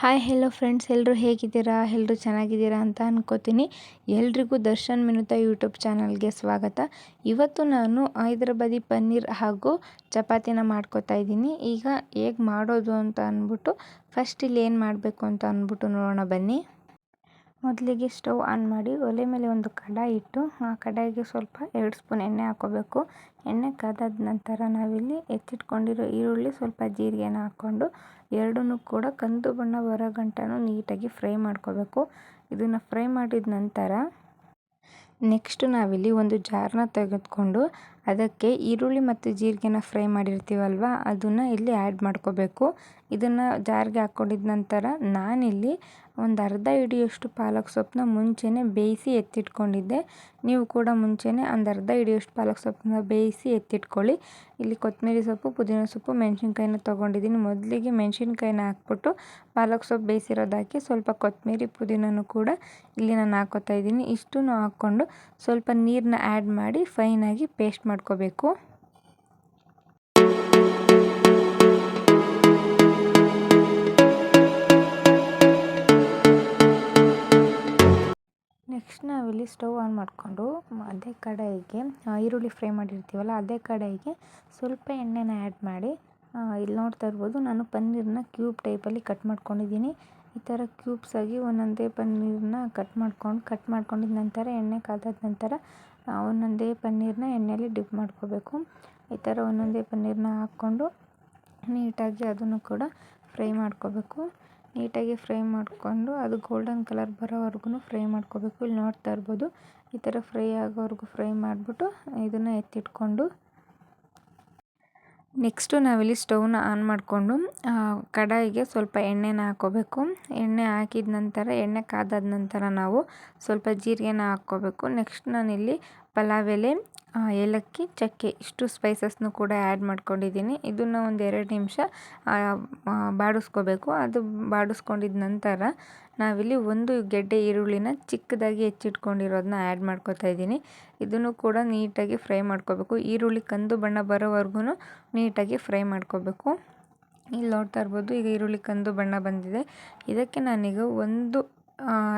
Hi hello friends ಎಲ್ಲರೂ ಹೇಗಿದ್ದೀರಾ? ಎಲ್ಲರೂ ಚೆನ್ನಾಗಿದ್ದೀರಾ ಅಂತ ಅನ್ಕೋತೀನಿ. ಎಲ್ರಿಗೂ ದರ್ಶನ್ ಮಿನುತ ಯೂಟ್ಯೂಬ್ ಚಾನಲ್ಗೆ ಸ್ವಾಗತ. ಇವತ್ತು ನಾನು ಹೈದ್ರಾಬಾದಿ ಪನ್ನೀರ್ ಹಾಗೂ ಚಪಾತಿನ ಮಾಡ್ಕೋತಾ ಇದ್ದೀನಿ. ಈಗ ಹೇಗೆ ಮಾಡೋದು ಅಂತ ಅಂದ್ಬಿಟ್ಟು ಫಸ್ಟ್ ಇಲ್ಲಿ ಏನು ಮಾಡಬೇಕು ಅಂತ ಅಂದ್ಬಿಟ್ಟು ನೋಡೋಣ ಬನ್ನಿ. ಮೊದಲಿಗೆ ಸ್ಟವ್ ಆನ್ ಮಾಡಿ ಒಲೆ ಮೇಲೆ ಒಂದು ಕಡಾಯಿ ಇಟ್ಟು, ಆ ಕಡಾಯಿಗೆ ಸ್ವಲ್ಪ ಎರಡು ಸ್ಪೂನ್ ಎಣ್ಣೆ ಹಾಕೋಬೇಕು. ಎಣ್ಣೆ ಕಾದಾದ ನಂತರ ನಾವಿಲ್ಲಿ ಎತ್ತಿಟ್ಕೊಂಡಿರೋ ಈರುಳ್ಳಿ ಸ್ವಲ್ಪ ಜೀರಿಗೆನ ಹಾಕ್ಕೊಂಡು, ಎರಡನ್ನೂ ಕೂಡ ಕಂದು ಬಣ್ಣ ಬರೋ ಗಂಟನು ನೀಟಾಗಿ ಫ್ರೈ ಮಾಡ್ಕೋಬೇಕು. ಇದನ್ನು ಫ್ರೈ ಮಾಡಿದ ನಂತರ, ನೆಕ್ಸ್ಟ್ ನಾವಿಲ್ಲಿ ಒಂದು ಜಾರನ್ನ ತೆಗೆದುಕೊಂಡು ಅದಕ್ಕೆ ಈರುಳ್ಳಿ ಮತ್ತು ಜೀರಿಗೆನ ಫ್ರೈ ಮಾಡಿರ್ತೀವಲ್ವ, ಅದನ್ನು ಇಲ್ಲಿ ಆ್ಯಡ್ ಮಾಡ್ಕೋಬೇಕು. ಇದನ್ನು ಜಾರಿಗೆ ಹಾಕ್ಕೊಂಡಿದ್ದ ನಂತರ ನಾನಿಲ್ಲಿ ಒಂದು ಅರ್ಧ ಹಿಡಿಯೋಷ್ಟು ಪಾಲಕ್ ಸೊಪ್ಪನ್ನ ಮುಂಚೆನೇ ಬೇಯಿಸಿ ಎತ್ತಿಟ್ಕೊಂಡಿದ್ದೆ. ನೀವು ಕೂಡ ಮುಂಚೆನೇ ಒಂದು ಅರ್ಧ ಹಿಡಿಯೋಷ್ಟು ಪಾಲಕ್ ಸೊಪ್ಪನ್ನ ಬೇಯಿಸಿ ಎತ್ತಿಟ್ಕೊಳ್ಳಿ. ಇಲ್ಲಿ ಕೊತ್ತಂಬರಿ ಸೊಪ್ಪು, ಪುದೀನ ಸೊಪ್ಪು, ಮೆಣಸಿನ್ಕಾಯಿನ ತೊಗೊಂಡಿದ್ದೀನಿ. ಮೊದಲಿಗೆ ಮೆಣಸಿನ್ಕಾಯಿನ ಹಾಕ್ಬಿಟ್ಟು ಪಾಲಕ್ ಸೊಪ್ಪು ಬೇಯಿಸಿರೋದಾಕಿ ಸ್ವಲ್ಪ ಕೊತ್ತಂಬರಿ ಪುದೀನೂ ಕೂಡ ಇಲ್ಲಿ ನಾನು ಹಾಕೋತಾ ಇದ್ದೀನಿ. ಇಷ್ಟನ್ನು ಹಾಕ್ಕೊಂಡು ಸ್ವಲ್ಪ ನೀರನ್ನ ಆ್ಯಡ್ ಮಾಡಿ ಫೈನಾಗಿ ಪೇಸ್ಟ್ ಮಾಡ್ಕೋಬೇಕು ನೆಕ್ಸ್ಟ್ ನಾವಿಲ್ಲಿ ಸ್ಟವ್ ಆನ್ ಮಾಡಿಕೊಂಡು, ಅದೇ ಕಡಾಯಿಗೆ ಈರುಳ್ಳಿ ಫ್ರೈ ಮಾಡಿರ್ತೀವಲ್ಲ, ಅದೇ ಕಡಾಯಿಗೆ ಸ್ವಲ್ಪ ಎಣ್ಣೆನ ಆ್ಯಡ್ ಮಾಡಿ ಇಲ್ಲಿ ನೋಡ್ತಾ ಇರ್ಬೋದು, ನಾನು ಪನ್ನೀರನ್ನ ಕ್ಯೂಬ್ ಟೈಪಲ್ಲಿ ಕಟ್ ಮಾಡ್ಕೊಂಡಿದ್ದೀನಿ. ಈ ಥರ ಕ್ಯೂಬ್ಸಾಗಿ ಒಂದೊಂದೇ ಪನ್ನೀರನ್ನ ಕಟ್ ಮಾಡ್ಕೊಂಡು ಕಟ್ ಮಾಡ್ಕೊಂಡಿದ ನಂತರ, ಎಣ್ಣೆ ಕಾದಾದ ನಂತರ ಒಂದೊಂದೇ ಪನ್ನೀರನ್ನ ಎಣ್ಣೆಯಲ್ಲಿ ಡಿಪ್ ಮಾಡ್ಕೊಬೇಕು. ಈ ಥರ ಒಂದೊಂದೇ ಪನ್ನೀರನ್ನ ಹಾಕ್ಕೊಂಡು ನೀಟಾಗಿ ಅದನ್ನು ಕೂಡ ಫ್ರೈ ಮಾಡ್ಕೊಬೇಕು. ನೀಟಾಗಿ ಫ್ರೈ ಮಾಡಿಕೊಂಡು ಅದು ಗೋಲ್ಡನ್ ಕಲರ್ ಬರೋವರೆಗೂ ಫ್ರೈ ಮಾಡ್ಕೊಬೇಕು. ಇಲ್ಲಿ ನೋಡ್ತಾ ಇರ್ಬೋದು, ಈ ಥರ ಫ್ರೈ ಆಗೋವರೆಗೂ ಫ್ರೈ ಮಾಡಿಬಿಟ್ಟು ಇದನ್ನು ಎತ್ತಿಟ್ಕೊಂಡು ನೆಕ್ಸ್ಟು ನಾವಿಲ್ಲಿ ಸ್ಟೌವ್ನ ಆನ್ ಮಾಡಿಕೊಂಡು ಕಡಾಯಿಗೆ ಸ್ವಲ್ಪ ಎಣ್ಣೆನ ಹಾಕ್ಕೋಬೇಕು. ಎಣ್ಣೆ ಹಾಕಿದ ನಂತರ, ಎಣ್ಣೆ ಕಾದಾದ ನಂತರ ನಾವು ಸ್ವಲ್ಪ ಜೀರಿಗೆನ ಹಾಕ್ಕೋಬೇಕು. ನೆಕ್ಸ್ಟ್ ನಾನಿಲ್ಲಿ ಪಲಾವ್ ಎಲೆ ಏಲಕ್ಕಿ, ಚಕ್ಕೆ, ಇಷ್ಟು ಸ್ಪೈಸಸ್ನು ಕೂಡ ಆ್ಯಡ್ ಮಾಡ್ಕೊಂಡಿದ್ದೀನಿ. ಇದನ್ನು ಒಂದು ಎರಡು ನಿಮಿಷ ಬಾಡಿಸ್ಕೋಬೇಕು. ಅದು ಬಾಡಿಸ್ಕೊಂಡಿದ ನಂತರ ನಾವಿಲ್ಲಿ ಒಂದು ಗೆಡ್ಡೆ ಈರುಳ್ಳಿನ ಚಿಕ್ಕದಾಗಿ ಹೆಚ್ಚಿಟ್ಕೊಂಡಿರೋದನ್ನ ಆ್ಯಡ್ ಮಾಡ್ಕೊತಾ ಇದ್ದೀನಿ. ಇದನ್ನು ಕೂಡ ನೀಟಾಗಿ ಫ್ರೈ ಮಾಡ್ಕೋಬೇಕು. ಈರುಳ್ಳಿ ಕಂದು ಬಣ್ಣ ಬರೋವರೆಗೂ ನೀಟಾಗಿ ಫ್ರೈ ಮಾಡ್ಕೋಬೇಕು. ಇಲ್ಲಿ ನೋಡ್ತಾ ಇರ್ಬೋದು, ಈಗ ಈರುಳ್ಳಿ ಕಂದು ಬಣ್ಣ ಬಂದಿದೆ. ಇದಕ್ಕೆ ನಾನೀಗ ಒಂದು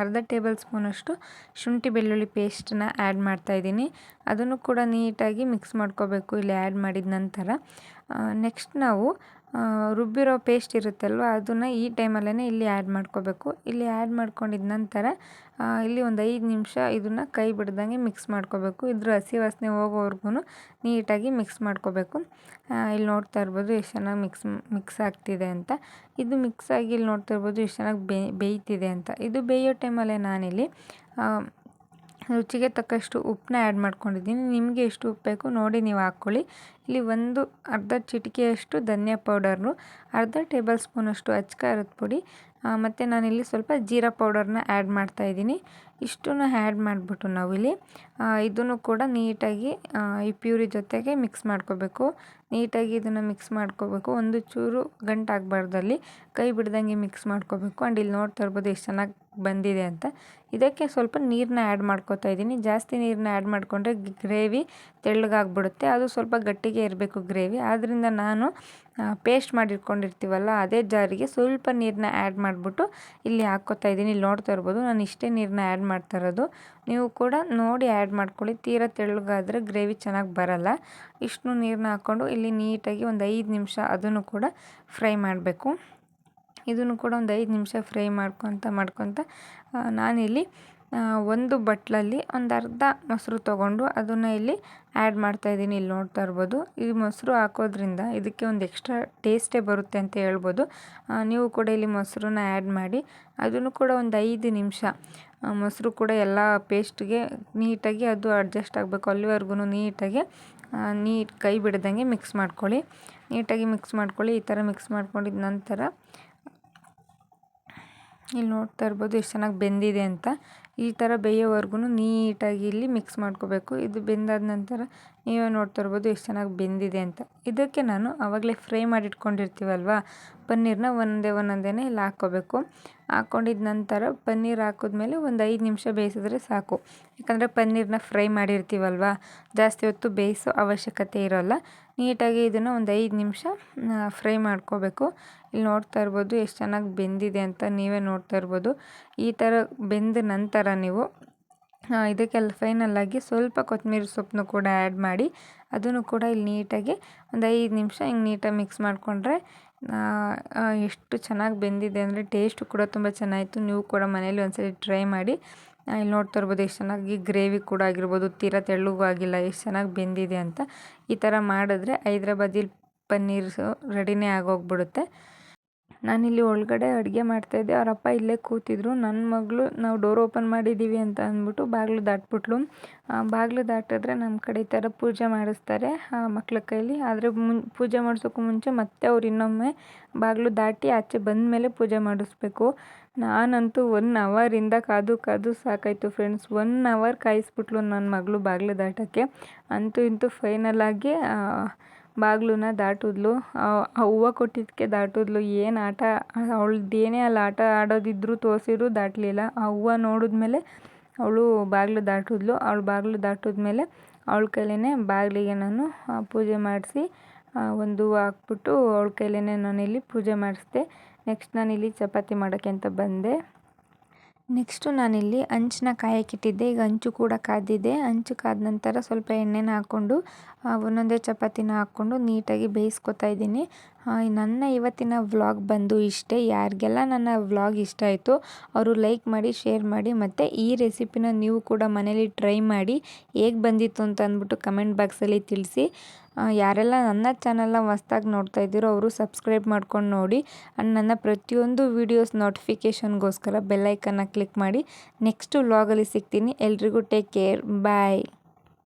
ಅರ್ಧ ಟೇಬಲ್ ಸ್ಪೂನಷ್ಟು ಶುಂಠಿ ಬೆಳ್ಳುಳ್ಳಿ ಪೇಸ್ಟನ್ನ ಆ್ಯಡ್ ಮಾಡ್ತಾಯಿದ್ದೀನಿ ಅದನ್ನು ಕೂಡ ನೀಟಾಗಿ ಮಿಕ್ಸ್ ಮಾಡ್ಕೋಬೇಕು. ಇಲ್ಲಿ ಆ್ಯಡ್ ಮಾಡಿದ ನಂತರ ನೆಕ್ಸ್ಟ್ ನಾವು ರುಬ್ಬಿರೋ ಪೇಸ್ಟ್ ಇರುತ್ತಲ್ವ, ಅದನ್ನು ಈ ಟೈಮಲ್ಲೇ ಇಲ್ಲಿ ಆ್ಯಡ್ ಮಾಡ್ಕೋಬೇಕು. ಇಲ್ಲಿ ಆ್ಯಡ್ ಮಾಡ್ಕೊಂಡಿದ ನಂತರ ಇಲ್ಲಿ ಒಂದು ಐದು ನಿಮಿಷ ಇದನ್ನು ಕೈ ಬಿಡ್ದಂಗೆ ಮಿಕ್ಸ್ ಮಾಡ್ಕೋಬೇಕು. ಇದ್ರ ಹಸಿ ವಾಸನೆ ಹೋಗೋವರೆಗೂ ನೀಟಾಗಿ ಮಿಕ್ಸ್ ಮಾಡ್ಕೋಬೇಕು. ಇಲ್ಲಿ ನೋಡ್ತಾ ಇರ್ಬೋದು ಎಷ್ಟು ಚೆನ್ನಾಗಿ ಮಿಕ್ಸ್ ಮಿಕ್ಸ್ ಆಗ್ತಿದೆ ಅಂತ. ಇದು ಮಿಕ್ಸ್ ಆಗಿ ಇಲ್ಲಿ ನೋಡ್ತಾ ಇರ್ಬೋದು ಎಷ್ಟು ಚೆನ್ನಾಗಿ ಬೇಯ್ತಿದೆ ಅಂತ. ಇದು ಬೇಯೋ ಟೈಮಲ್ಲೇ ನಾನಿಲ್ಲಿ ರುಚಿಗೆ ತಕ್ಕಷ್ಟು ಉಪ್ಪನ್ನ ಆ್ಯಡ್ ಮಾಡ್ಕೊಂಡಿದ್ದೀನಿ. ನಿಮಗೆ ಎಷ್ಟು ಉಪ್ಪು ಬೇಕು ನೋಡಿ ನೀವು ಹಾಕ್ಕೊಳ್ಳಿ. ಇಲ್ಲಿ ಒಂದು ಅರ್ಧ ಚಿಟಿಕೆಯಷ್ಟು ಧನಿಯಾ ಪೌಡರ್ನು ಅರ್ಧ ಟೇಬಲ್ ಸ್ಪೂನಷ್ಟು ಅಚ್ಚ ಖಾರದ ಪುಡಿ ಮತ್ತು ನಾನಿಲ್ಲಿ ಸ್ವಲ್ಪ ಜೀರಾ ಪೌಡರ್ನ ಆ್ಯಡ್ ಮಾಡ್ತಾಯಿದ್ದೀನಿ ಇಷ್ಟನ್ನು ಆ್ಯಡ್ ಮಾಡಿಬಿಟ್ಟು ನಾವಿಲ್ಲಿ ಇದನ್ನು ಕೂಡ ನೀಟಾಗಿ ಈ ಪ್ಯೂರಿ ಜೊತೆಗೆ ಮಿಕ್ಸ್ ಮಾಡ್ಕೋಬೇಕು. ನೀಟಾಗಿ ಇದನ್ನು ಮಿಕ್ಸ್ ಮಾಡ್ಕೋಬೇಕು. ಒಂದು ಚೂರು ಗಂಟಾಗಬಾರ್ದಲ್ಲಿ ಕೈ ಬಿಡ್ದಂಗೆ ಮಿಕ್ಸ್ ಮಾಡ್ಕೋಬೇಕು. ಆ್ಯಂಡ್ ಇಲ್ಲಿ ನೋಡ್ತಾ ಇರ್ಬೋದು ಎಷ್ಟು ಚೆನ್ನಾಗಿ ಬಂದಿದೆ ಅಂತ. ಇದಕ್ಕೆ ಸ್ವಲ್ಪ ನೀರನ್ನ ಆ್ಯಡ್ ಮಾಡ್ಕೋತಾ ಇದ್ದೀನಿ. ಜಾಸ್ತಿ ನೀರನ್ನ ಆ್ಯಡ್ ಮಾಡಿಕೊಂಡ್ರೆ ಗ್ರೇವಿ ತೆಳ್ಳಗಾಗ್ಬಿಡುತ್ತೆ. ಅದು ಸ್ವಲ್ಪ ಗಟ್ಟಿಗೆ ಇರಬೇಕು ಗ್ರೇವಿ. ಆದ್ದರಿಂದ ನಾನು ಪೇಸ್ಟ್ ಮಾಡಿಟ್ಕೊಂಡಿರ್ತೀವಲ್ಲ, ಅದೇ ಜಾರಿಗೆ ಸ್ವಲ್ಪ ನೀರನ್ನ ಆ್ಯಡ್ ಮಾಡಿಬಿಟ್ಟು ಇಲ್ಲಿ ಹಾಕ್ಕೋತಾ ಇದ್ದೀನಿ. ಇಲ್ಲಿ ನೋಡ್ತಾ ಇರ್ಬೋದು, ನಾನು ಇಷ್ಟೇ ನೀರನ್ನ ಆ್ಯಡ್ ಮಾಡ್ತಾ ಇರೋದು. ನೀವು ಕೂಡ ನೋಡಿ ಆ್ಯಡ್ ಮಾಡ್ಕೊಳ್ಳಿ. ತೀರಾ ತೆಳ್ಳಗಾದರೆ ಗ್ರೇವಿ ಚೆನ್ನಾಗಿ ಬರಲ್ಲ. ಇಷ್ಟು ನೀರನ್ನ ಹಾಕ್ಕೊಂಡು ಇಲ್ಲಿ ನೀಟಾಗಿ ಒಂದು ಐದು ನಿಮಿಷ ಅದನ್ನು ಕೂಡ ಫ್ರೈ ಮಾಡಬೇಕು. ಇದನ್ನು ಕೂಡ ಒಂದು ಐದು ನಿಮಿಷ ಫ್ರೈ ಮಾಡ್ಕೊತ ಮಾಡ್ಕೊತ ನಾನಿಲ್ಲಿ ಒಂದು ಬಟ್ಲಲ್ಲಿ ಒಂದು ಅರ್ಧ ಮೊಸರು ತೊಗೊಂಡು ಅದನ್ನು ಇಲ್ಲಿ ಆ್ಯಡ್ ಮಾಡ್ತಾಯಿದ್ದೀನಿ ಇಲ್ಲಿ ನೋಡ್ತಾ ಇರ್ಬೋದು. ಈ ಮೊಸರು ಹಾಕೋದ್ರಿಂದ ಇದಕ್ಕೆ ಒಂದು ಎಕ್ಸ್ಟ್ರಾ ಟೇಸ್ಟೇ ಬರುತ್ತೆ ಅಂತ ಹೇಳ್ಬೋದು. ನೀವು ಕೂಡ ಇಲ್ಲಿ ಮೊಸರನ್ನ ಆ್ಯಡ್ ಮಾಡಿ ಅದನ್ನು ಕೂಡ ಒಂದು ಐದು ನಿಮಿಷ ಮೊಸರು ಕೂಡ ಎಲ್ಲ ಪೇಸ್ಟ್ಗೆ ನೀಟಾಗಿ ಅದು ಅಡ್ಜಸ್ಟ್ ಆಗಬೇಕು. ಅಲ್ಲಿವರೆಗೂ ನೀಟಾಗಿ ನೀಟ್ ಕೈ ಬಿಡ್ದಂಗೆ ಮಿಕ್ಸ್ ಮಾಡ್ಕೊಳ್ಳಿ. ನೀಟಾಗಿ ಮಿಕ್ಸ್ ಮಾಡ್ಕೊಳ್ಳಿ. ಈ ಥರ ಮಿಕ್ಸ್ ಮಾಡ್ಕೊಂಡಿದ ನಂತರ ಇಲ್ಲಿ ನೋಡ್ತಾ ಇರ್ಬೋದು ಎಷ್ಟು ಚೆನ್ನಾಗಿ ಬೆಂದಿದೆ ಅಂತ. ಈ ಥರ ಬೇಯೋವರೆಗೂ ನೀಟಾಗಿ ಇಲ್ಲಿ ಮಿಕ್ಸ್ ಮಾಡ್ಕೋಬೇಕು. ಇದು ಬೆಂದಾದ ನಂತರ ನೀವೇ ನೋಡ್ತಾ ಇರ್ಬೋದು ಎಷ್ಟು ಚೆನ್ನಾಗಿ ಬೆಂದಿದೆ ಅಂತ. ಇದಕ್ಕೆ ನಾನು ಆವಾಗಲೇ ಫ್ರೈ ಮಾಡಿಟ್ಕೊಂಡಿರ್ತೀವಲ್ವ? ಪನ್ನೀರನ್ನ ಒಂದೇ ಒಂದೊಂದೇ ಇಲ್ಲಿ ಹಾಕ್ಕೋಬೇಕು. ಹಾಕ್ಕೊಂಡಿದ ನಂತರ ಪನ್ನೀರ್ ಹಾಕಿದ್ಮೇಲೆ ಒಂದು ಐದು ನಿಮಿಷ ಬೇಯಿಸಿದ್ರೆ ಸಾಕು. ಯಾಕಂದರೆ ಪನ್ನೀರನ್ನ ಫ್ರೈ ಮಾಡಿರ್ತೀವಲ್ವ? ಜಾಸ್ತಿ ಹೊತ್ತು ಬೇಯಿಸೋ ಅವಶ್ಯಕತೆ ಇರೋಲ್ಲ. ನೀಟಾಗಿ ಇದನ್ನು ಒಂದು ಐದು ನಿಮಿಷ ಫ್ರೈ ಮಾಡ್ಕೋಬೇಕು. ಇಲ್ಲಿ ನೋಡ್ತಾ ಇರ್ಬೋದು ಎಷ್ಟು ಚೆನ್ನಾಗಿ ಬೆಂದಿದೆ ಅಂತ ನೀವೇ ನೋಡ್ತಾ ಇರ್ಬೋದು. ಈ ಥರ ಬೆಂದ ನಂತರ ನೀವು ಇದಕ್ಕೆಲ್ಲ ಫೈನಲ್ಲಾಗಿ ಸ್ವಲ್ಪ ಕೊತ್ತಂಬರಿ ಸೊಪ್ಪನ್ನು ಕೂಡ ಆ್ಯಡ್ ಮಾಡಿ, ಅದನ್ನು ಕೂಡ ಇಲ್ಲಿ ನೀಟಾಗಿ ಒಂದು ಐದು ನಿಮಿಷ ಹಿಂಗೆ ನೀಟಾಗಿ ಮಿಕ್ಸ್ ಮಾಡಿಕೊಂಡ್ರೆ ಎಷ್ಟು ಚೆನ್ನಾಗಿ ಬೆಂದಿದೆ ಅಂದರೆ ಟೇಸ್ಟು ಕೂಡ ತುಂಬ ಚೆನ್ನಾಗಿತ್ತು ನೀವು ಕೂಡ ಮನೇಲಿ ಒಂದ್ಸರಿ ಟ್ರೈ ಮಾಡಿ ಇಲ್ಲಿ ನೋಡ್ತಾ ಇರ್ಬೋದು ಎಷ್ಟು ಚೆನ್ನಾಗಿ ಗ್ರೇವಿ ಕೂಡ ಆಗಿರ್ಬೋದು, ತೀರ ತೆಳ್ಳಗೂ ಆಗಿಲ್ಲ, ಎಷ್ಟು ಚೆನ್ನಾಗಿ ಬೆಂದಿದೆ ಅಂತ. ಈ ಥರ ಮಾಡಿದ್ರೆ ಹೈದ್ರಾಬಾದಿ ಪನ್ನೀರ್ ರೆಡಿನೇ ಆಗೋಗ್ಬಿಡುತ್ತೆ ನಾನಿಲ್ಲಿ ಒಳಗಡೆ ಅಡುಗೆ ಮಾಡ್ತಾಯಿದ್ದೆ ಅವರಪ್ಪ ಇಲ್ಲೇ ಕೂತಿದ್ರು. ನನ್ನ ಮಗಳು, ನಾವು ಡೋರ್ ಓಪನ್ ಮಾಡಿದ್ದೀವಿ ಅಂತ ಅಂದ್ಬಿಟ್ಟು ಬಾಗಿಲು ದಾಟ್ಬಿಟ್ಲು. ಬಾಗಿಲು ದಾಟಿದ್ರೆ ನಮ್ಮ ಕಡೆ ಈ ಥರ ಪೂಜೆ ಮಾಡಿಸ್ತಾರೆ ಮಕ್ಳ ಕೈಲಿ. ಆದರೆ ಮುನ್, ಪೂಜೆ ಮಾಡಿಸೋಕ್ಕೂ ಮುಂಚೆ ಮತ್ತೆ ಅವ್ರು ಇನ್ನೊಮ್ಮೆ ಬಾಗಿಲು ದಾಟಿ ಆಚೆ ಬಂದ ಮೇಲೆ ಪೂಜೆ ಮಾಡಿಸ್ಬೇಕು. ನಾನಂತೂ ಒನ್ ಅವರಿಂದ ಕಾದು ಕಾದು ಸಾಕಾಯಿತು ಫ್ರೆಂಡ್ಸ್ ಒನ್ ಅವರ್ ಕಾಯಿಸ್ಬಿಟ್ಲು ನನ್ನ ಮಗಳು ಬಾಗಿಲು ದಾಟೋಕ್ಕೆ. ಅಂತೂ ಇಂತೂ ಫೈನಲಾಗಿ ಬಾಗಿಲನ್ನ ದಾಟಿದ್ಲು. ಹೂವು ಕೊಟ್ಟಿದ್ದಕ್ಕೆ ದಾಟಿದ್ಲು. ಏನು ಆಟ? ಅವಳದ್ದೇನೇ ಅಲ್ಲಿ ಆಟ ಆಡೋದಿದ್ರು ತೋರಿಸಿದ್ರು ದಾಟಲಿಲ್ಲ. ಆ ಹೂವು ನೋಡಿದ್ಮೇಲೆ ಅವಳು ಬಾಗಿಲು ದಾಟಿದ್ಲು. ಅವಳು ಬಾಗಿಲು ದಾಟಿದ್ಮೇಲೆ ಅವಳ ಕೈಲೇ ಬಾಗಿಲಿಗೆ ನಾನು ಪೂಜೆ ಮಾಡಿಸಿ ಒಂದು ಹೂವು ಹಾಕ್ಬಿಟ್ಟು ಅವಳ ಕೈಲೇ ನಾನಿಲ್ಲಿ ಪೂಜೆ ಮಾಡಿಸ್ದೆ. ನೆಕ್ಸ್ಟ್ ನಾನಿಲ್ಲಿ ಚಪಾತಿ ಮಾಡೋಕ್ಕೆ ಅಂತ ಬಂದೆ. ನೆಕ್ಸ್ಟು ನಾನಿಲ್ಲಿ ಹಂಚನ್ನ ಕಾಯಕ್ಕಿಟ್ಟಿದ್ದೆ ಈಗ ಹಂಚು ಕೂಡ ಕಾದಿದೆ. ಹಂಚು ಕಾದ ನಂತರ ಸ್ವಲ್ಪ ಎಣ್ಣೆನ ಹಾಕ್ಕೊಂಡು ಒಂದೊಂದೇ ಚಪಾತಿನ ಹಾಕ್ಕೊಂಡು ನೀಟಾಗಿ ಬೇಯಿಸ್ಕೊತಾ ಇದ್ದೀನಿ. ನನ್ನ ಇವತ್ತಿನ ವ್ಲಾಗ್ ಬಂದು ಇಷ್ಟೇ. ಯಾರಿಗೆಲ್ಲ ನನ್ನ ವ್ಲಾಗ್ ಇಷ್ಟ ಆಯಿತು ಅವರು ಲೈಕ್ ಮಾಡಿ, ಶೇರ್ ಮಾಡಿ, ಮತ್ತು ಈ ರೆಸಿಪಿನ ನೀವು ಕೂಡ ಮನೇಲಿ ಟ್ರೈ ಮಾಡಿ. ಹೇಗೆ ಬಂದಿತ್ತು ಅಂತ ಅಂದ್ಬಿಟ್ಟು ಕಮೆಂಟ್ ಬಾಕ್ಸಲ್ಲಿ ತಿಳಿಸಿ. ಯಾರೆಲ್ಲ ನನ್ನ ಚಾನಲ್ನ ಹೊಸ್ದಾಗಿ ನೋಡ್ತಾ ಇದ್ದೀರೋ ಅವರು ಸಬ್ಸ್ಕ್ರೈಬ್ ಮಾಡ್ಕೊಂಡು ನೋಡಿ. ಆ್ಯಂಡ್ ನನ್ನ ಪ್ರತಿಯೊಂದು ವೀಡಿಯೋಸ್ ನೋಟಿಫಿಕೇಷನ್ಗೋಸ್ಕರ ಬೆಲ್ಲೈಕನ್ನ ಕ್ಲಿಕ್ ಮಾಡಿ. ನೆಕ್ಸ್ಟ್ ವ್ಲಾಗಲ್ಲಿ ಸಿಗ್ತೀನಿ. ಎಲ್ರಿಗೂ ಟೇಕ್ ಕೇರ್ ಬಾಯ್